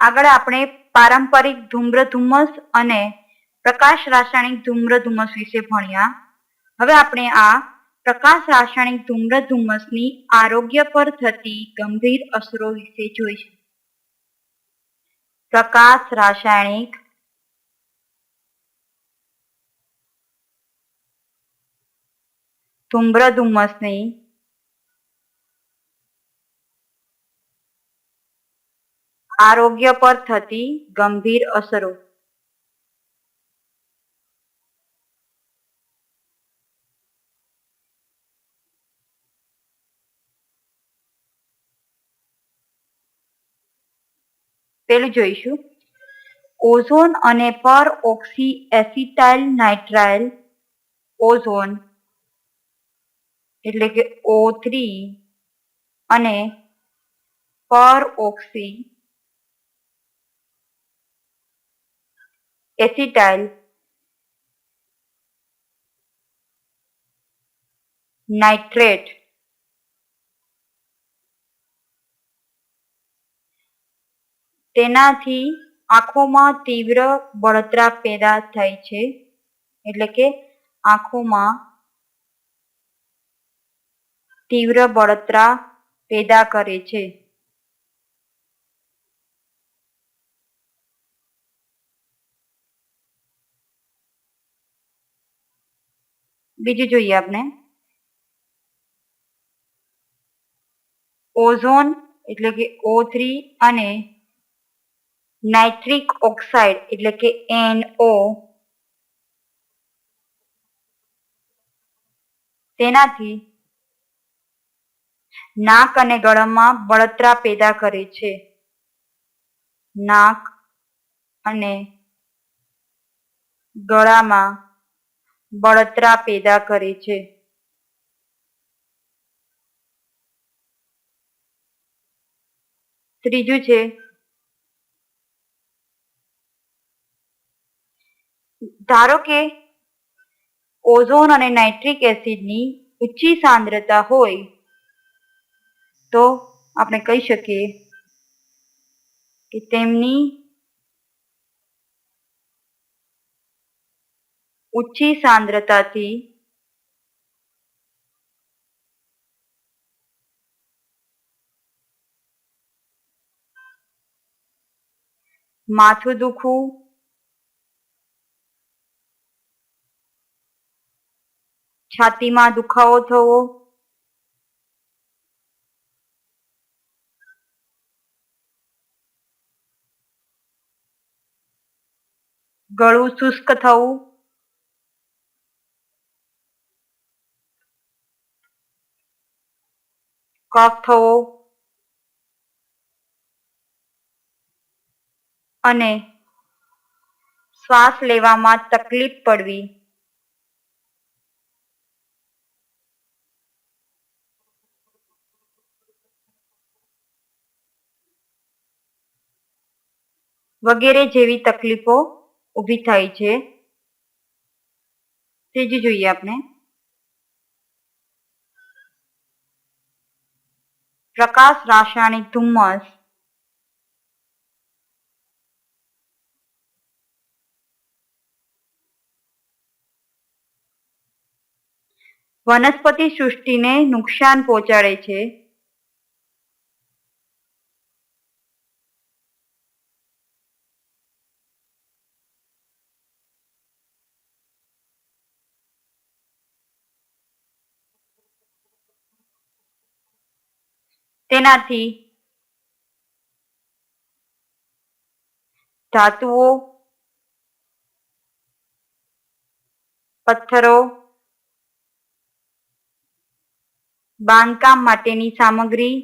આગળ આપણે પારંપરિક ધૂમ્ર ધુમ્મસ અને પ્રકાશ રાસાયણિક ધૂમ્ર ધુમ્મસ વિશે ભણ્યા. હવે આપણે આ પ્રકાશ રાસાયણિક ધૂમ્ર ધુમ્મસની આરોગ્ય પર થતી ગંભીર અસરો વિશે જોઈશું. પ્રકાશ રાસાયણિક ધૂમ્ર ધુમ્મસની આરોગ્ય પર થતી ગંભીર અસરો. પેલું જોઈશું. ઓઝોન અને પર ઓક્સી એસિટાઇલ નાઇટ્રાઇલ ઓઝોન એટલે કે ઓ થ્રી અને પર ઓક્સી એસિટાઇલ. નાઇટ્રેટ. તેનાથી આંખોમાં તીવ્ર બળતરા પેદા થાય છે. એટલે કે આંખોમાં તીવ્ર બળતરા પેદા કરે છે. બીજું જોઈએ આપણે. ઓઝોન એટલે કે ઓ થ્રી અને નાઇટ્રિક ઓક્સાઇડ એટલે કે એનઓ તેનાથી નાક અને ગળામાં બળતરા પેદા કરે છે. નાક અને ગળામાં બળતરા પેદા કરે છે. ત્રીજું છે, ધારો કે ઓઝોન અને નાઇટ્રિક એસિડની ઊંચી સાંદ્રતા હોય, તો આપણે કહી શકીએ કે તેમની ઊંચી સાંદ્રતાથી માથું દુખવું છાતીમાં દુખાવો થવો ગળું શુષ્ક થવું કફ થવો અને શ્વાસ લેવામાં તકલીફ પડવી. વગેરે જેવી તકલીફો ઊભી થાય છે. ત્રીજું જોઈએ આપણે. પ્રકાશ રાસાયણિક ધુમ્મસ. વનસ્પતિ સૃષ્ટિને નુકસાન પહોંચાડે છે. તેનાથી ધાતુઓ પથ્થરો બાંધકામ માટેની સામગ્રી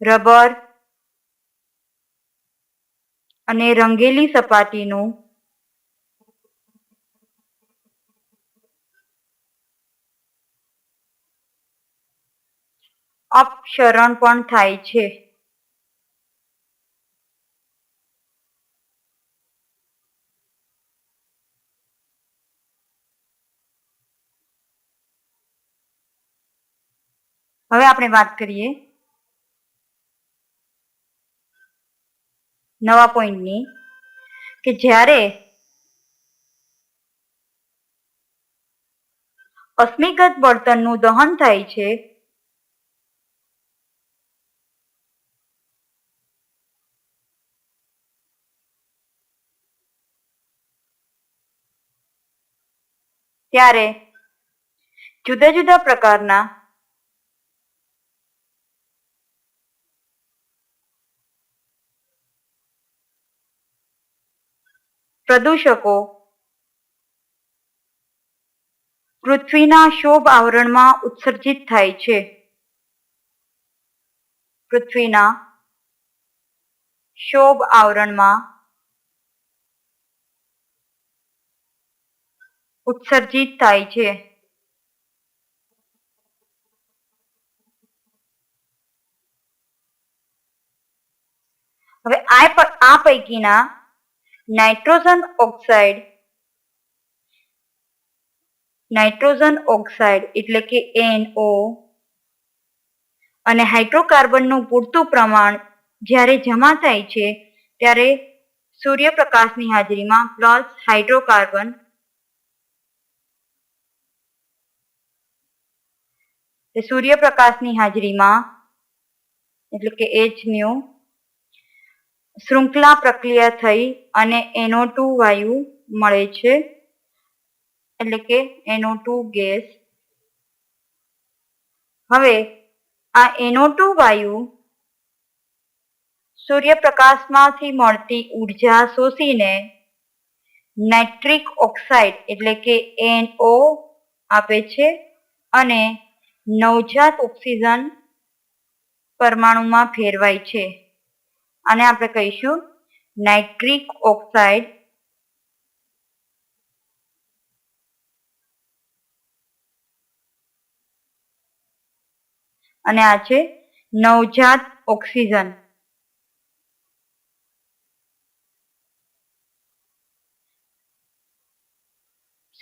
રબર અને રંગેલી સપાટીનું અપક્ષરણ પણ થાય છે. હવે આપણે વાત કરીએ નવા પોઈન્ટની કે જ્યારે અસ્મિગત બળતણનું દહન થાય છે ત્યારે જુદા જુદા પ્રકારના પ્રદૂષકો પૃથ્વીના શોભ આવરણમાં ઉત્સર્જિત થાય છે. પૃથ્વીના શોભ આવરણમાં ઉત્સર્જિત થાય છે. હવે આ પૈકીના નાઇટ્રોજન ઓક્સાઇડ નાઇટ્રોજન ઓક્સાઇડ એટલે કે એનઓ અને હાઇડ્રોકાર્બનનું પૂરતું પ્રમાણ જ્યારે જમા થાય છે, ત્યારે સૂર્યપ્રકાશની હાજરીમાં પ્લસ હાઇડ્રોકાર્બન સૂર્યપ્રકાશની હાજરીમાં, એટલે કે એચ ન્યુ, શૃંખલા પ્રક્રિયા થઈ અને એનો ટુ વાયુ મળે છે, એટલે કે એનો ટુ ગેસ. હવે, આ એનો ટુ વાયુ સૂર્યપ્રકાશમાંથી મળતી ઊર્જા શોષીને નાઇટ્રિક ઓક્સાઇડ, એટલે કે એનઓ આપે છે અને નવજાત ઓક્સિજન પરમાણુમાં ફેરવાય છે. અને આપણે કહીશું નાઇટ્રિક ઓક્સાઇડ અને આ છે નવજાત ઓક્સિજન.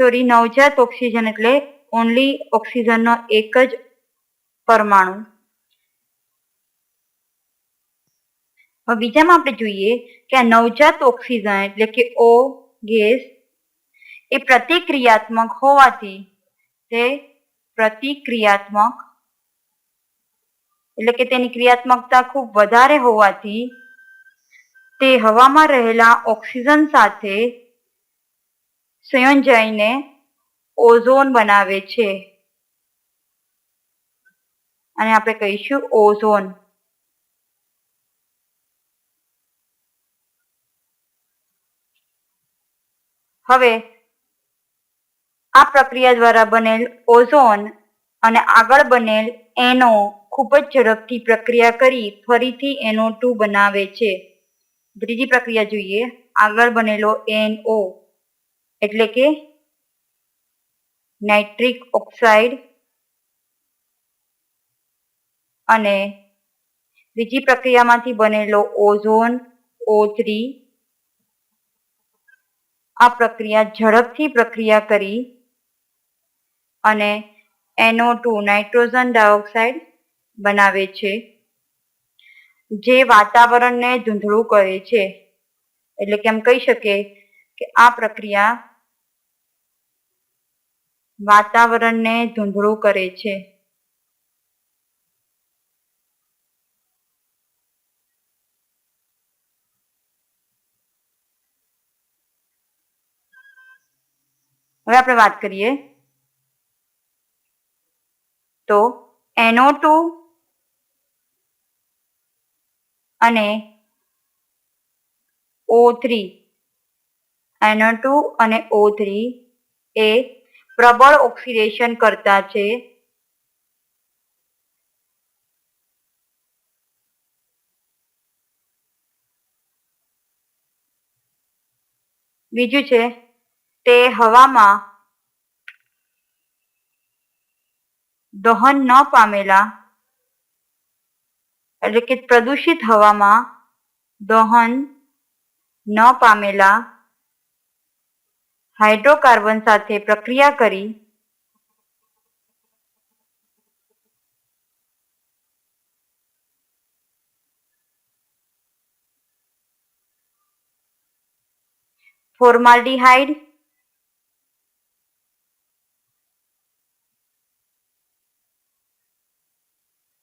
સોરી, નવજાત ઓક્સિજન એટલે ઓનલી ઓક્સિજનનો એક જ પરમાણુ. હવે બીજામાં આપણે જોઈએ કે આ નવજાત ઓક્સિજન એટલે કે ઓ ગેસ એ પ્રતિક્રિયાત્મક હોવાથી તે પ્રતિક્રિયાત્મક એટલે કે તેની ક્રિયાત્મકતા ખૂબ વધારે હોવાથી તે હવામાં રહેલા ઓક્સિજન સાથે સંયોજાઈને ઓઝોન બનાવે છે. અને આપણે કહીશું ઓઝોન. હવે, આ પ્રક્રિયા દ્વારા બનેલ ઓઝોન અને આગળ બનેલ એનો ખૂબ જ ઝડપથી પ્રક્રિયા કરી ફરીથી એનો ટુ બનાવે છે. ત્રીજી પ્રક્રિયા જોઈએ, આગળ બનેલો એનઓ એટલે કે નાઇટ્રિક ઓક્સાઇડ અને બીજી પ્રક્રિયામાંથી બનેલો ઓઝોન ઓ થ્રી આ પ્રક્રિયા ઝડપથી પ્રક્રિયા કરી અને એનો ટુ નાઇટ્રોજન ડાયોક્સાઇડ બનાવે છે, જે વાતાવરણને ધૂંધળું કરે છે. એટલે કે એમ કહી શકીએ કે આ પ્રક્રિયા વાતાવરણને ધૂંધળું કરે છે. હવે આપણે વાત કરીએ તો એનો ટુ અને ઓ થ્રી. એનો ટુ અને ઓ થ્રી એ પ્રબળ ઓક્સિડેશન કરતા છે. બીજું છે, તે હવામાં દહન ન પામેલા, એટલે કે પ્રદૂષિત હવામાં દહન ન પામેલા હાઇડ્રોકાર્બન સાથે પ્રક્રિયા કરી ફોર્માલ્ડીહાઇડ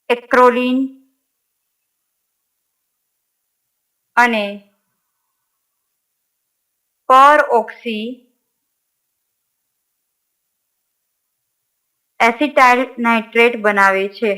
એક્રોલિન અને પર ઓક્સી એસિટાઇલ નાઇટ્રેટ બનાવે છે.